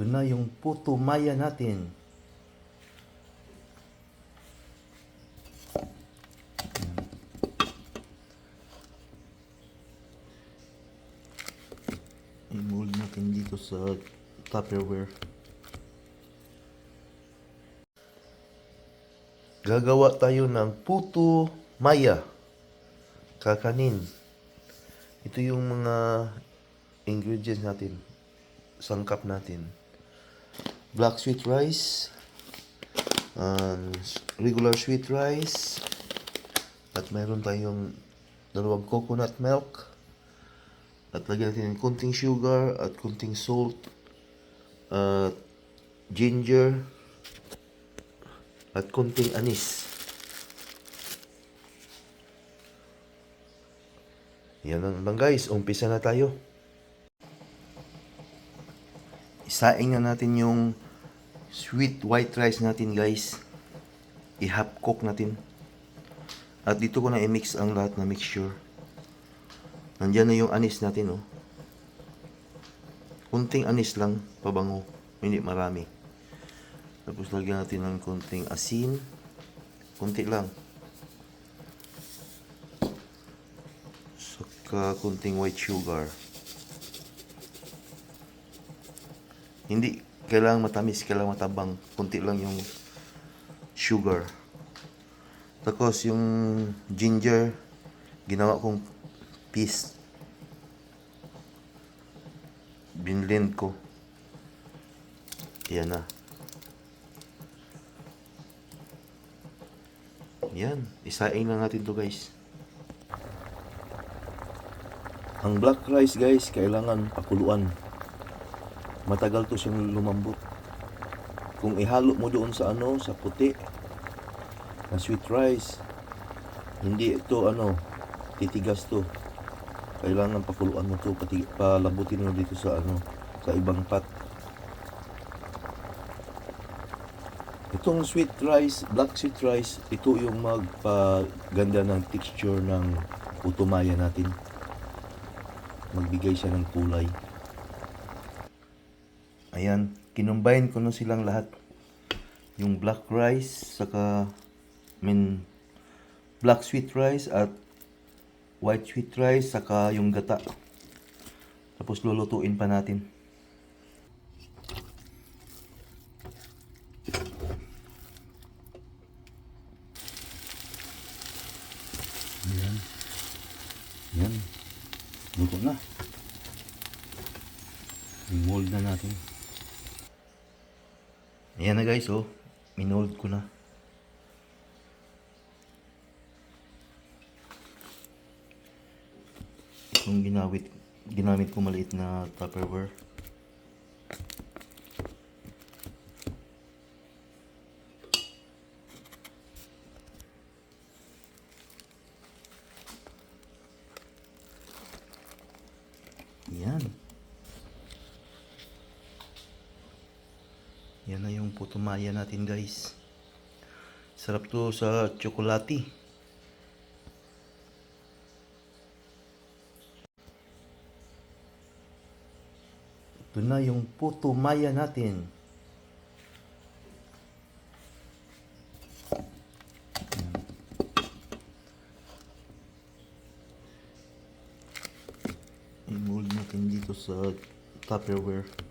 Ito na yung puto maya natin. I-mold natin dito sa Tupperware. Gagawa tayo ng puto maya. Kakanin. Ito yung mga ingredients natin. Sangkap natin. Black sweet rice. um, regular sweet rice. At mayroon tayong dalawang coconut milk. At lagyan natin ng konting sugar at konting salt. At ginger. At konting anis. Yan lang, guys, umpisa na tayo. Isaing na natin yung sweet white rice natin guys. I-half cook natin. At dito ko na i-mix ang lahat na mixture. Nandiyan na yung anis natin oh. Kunting anis lang, pabango. Hindi marami. Tapos lagyan natin ng kunting asin. Kunti lang. Saka kunting white sugar. Hindi kailangan matamis, kailangan matabang. Kunti lang yung sugar. Tapos yung ginger, ginawa kong piece. Binlend ko. Yan na. Yan. Isain lang natin to guys. Ang black rice guys, kailangan pakuluan. Matagal to siyang lumambot. Kung ihalo mo doon sa ano, sa puti, na sweet rice, hindi ito ano, titigas to. Kailangan pakuluan mo to, pati palabutin mo dito sa ano, sa ibang pot. Itong sweet rice, black sweet rice, ito yung magpaganda ng texture ng utumaya natin. Magbigay siya ng kulay. Ayan, kinumbine ko na silang lahat. Yung black rice, saka, I mean, black sweet rice at white sweet rice, saka yung gata. Tapos lulutuin pa natin. Ayan. Ayan. Luto na. I-mold na natin. Ayan na guys, oh. Minold ko na. Itong ginamit, ginamit ko maliit na Tupperware. Yan. Yan na yung putumaya natin guys. Sarap to sa tsokolate. Ito na yung putumaya natin. I-mold natin dito sa Tupperware.